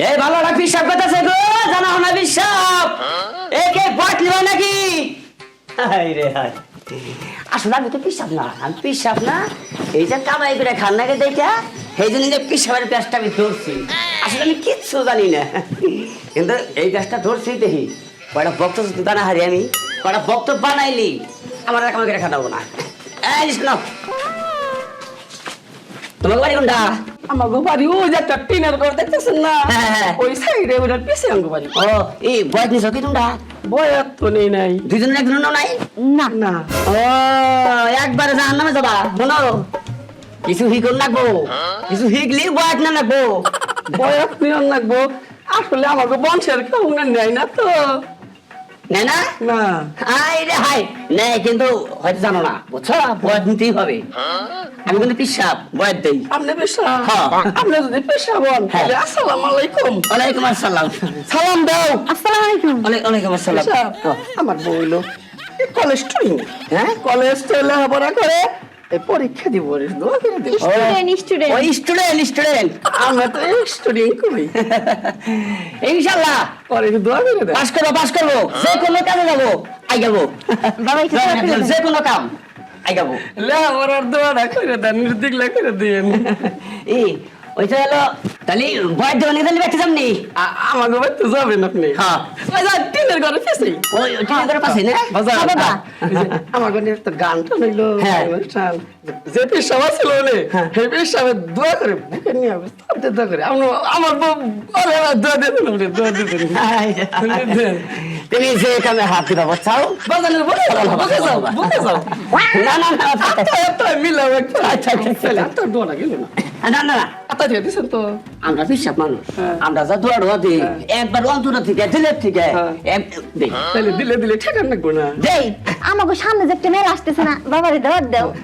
এই ভালো না পিসাব করতেছে গো, জানা না পিসাব? এ কে লিবা নাকি? হাই রে হাই আসলে আমি তো পিসাব না, আমি পিসাব না। এই যে কামাই করে খান নাকি দেখা, সেই জন্য যে পিসাবের পেঁচটা আমি ধরছি। আসলে আমি কিচ্ছু জানি না। কিন্তু এই পেঁচটা ধরছি দেখি, কয়টা বক্ত দানা হারি আমি, কয়টা বক্ত বানাইলি, আমার কামাই করে খাটাবো না। এই শোনো তোমার বাড়ি কোনটা? আমার বাড়ি ওই যে একটা টিনের ঘর দেখতেছেন না? হ্যাঁ, হ্যাঁ। ওই সাইডে ওইটার পিছে আমার বাড়ি। ও এই বয়স নিছ কি তোমরা? বয়াত তো নেই নাই। দুজনের একজন নাই? না। না। ও একবারে জাহান নামে যাবা কিছু লাগবো কিছু হিকলি বয়স না লাগবো। নিয়ন লাগবো। আসলে আমাকে বংশের কেউ নেয় না তো। নেই না না হাই রে হাই নেই কিন্তু হয়তো জানো না। বুঝছ? বয়স নিতেই হবে। আমি কিন্তু পিসাব বয়স দেই। আপনি পেশা হ্যাঁ। আপনি যদি পেশা হন হ্যাঁ। আসসালামু আলাইকুম। ওয়ালাইকুম আসসালাম। সালাম দাও। আসসালামু আলাইকুম ওয়ালাইকুম আসসালাম। আমার বইলো কলেজ হ্যাঁ? কলেজ লেখাপড়া করে পরীক্ষা দিব রে, দোয়া করে দিব স্টুডেন্ট স্টুডেন্ট ওই স্টুডেন্ট স্টুডেন্ট আমরা তো স্টুডেন্ট করি। ইনশাল্লাহ। পরে দোয়া করে দেয়। পাস করব পাস করব। যে কোনো কাজে যাব আই যাব। বাবা দোয়া। যে কোনো কাম আই যাব। করে দেন নির্দিকলা করে দিন এই ওইটা হলো তাহলে বয়ের দোকানে তাহলে ব্যক্তি যামনি আ- আমাকে বাড়িতে যাবেন আপনি? হ্যাঁ। ওই যে টিনের ঘরে ফেসে। ওই ঠিক করে পাশে না? বাজার। বাবা। আমার ঘরে একটা গানটা নিল। অনুষ্ঠান যে পেশাবা ছিল বলে সেই পেশাবে দোয়া করে বুকে নিয়ে আসবে তাতে দোয়া করে। আমার আমার বউ বলে না, দোয়া দিয়ে আপনি, দোয়া দিয়ে দেন। দেন। তুমি যে কামে হাত দিবা চাও বাজারের বুকে বুকে যাও বুকে যাও। না না না মিলাও আচ্ছা, আচ্ছা, আচ্ছা। গেল না। না না দিয়ে তো। আমরা বিশ্বাস মানুষ। হ্যাঁ। আমরা যা দোয়া দোয়া দিই একবার অন্তর থেকে দিলের থেকে হ্যাঁ। এক- তাহলে দিলে দিলে ঠেকান না না। দেই। আমাকে সামনে যে একটা মেলা আসতেছে না বাবারে দাওয়াত দাও।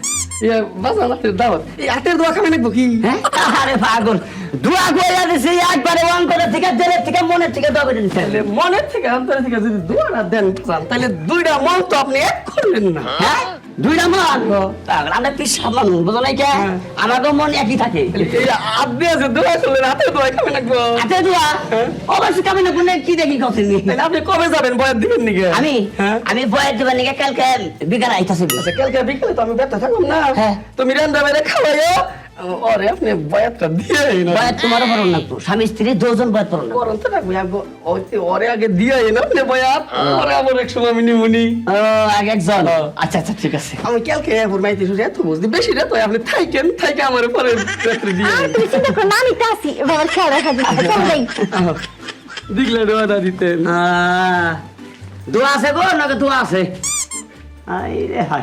হাতের দোয়া নাকবো কি? হ্যাঁ? আরে পাগল দোয়া কইরা দিছি একবারে অন্তর থেকে দিলের থেকে মনের থেকে দোয়া করে দিছি তাহলে মনের থেকে অন্তরের থেকে যদি দুয়ারা দেন তাহলে দুইটা মন তো আপনি এক করলেন না। হ্যাঁ? দুইটা মান পাগল আমরা পিসাব মানুষ বুঝো নাই কে? হ্যাঁ। আমারও মন একই থাকে। এই আপনি আছে দোয়া করলেন হাতে দোয়া খাবেন নাকবো হাতে দোয়া। অবশ্যই কামে না কোনে কি দেখি কথা নি আপনি কবে যাবেন দিবেন নাকি? আমি? আমি বয়ের দেবার নিকে কালকে বিকাল আইতাছি। আচ্ছা কালকে বিকেলে তো আমি ব্যথা থাকুন না। হ্যাঁ। তুমি রান্না বেড়ে খাওয়াইও। ওরে আপনি বয়াতটা দিয়ে না। স্বামী স্ত্রী দুজন তো আগে ওই- ওরে আগে দিয়ে না আপনি বয়াত। ওরে আবার এক সময় মিনি মুনি। ও এক একজন। আচ্ছা আচ্ছা ঠিক আছে। আমি কালকে এরপর মাইতে শুনে এত বুঝদি বেশি রে তো আপনি থাইকেন থাইকে আমার পরে রাত্রে দিয়ে। আর চিন্তা করো আমি তো খেয়াল রাখা দিগলে দোয়াটা দিতেন দোয়া আছে গো নাকি দোয়া আছে। আই রে হাই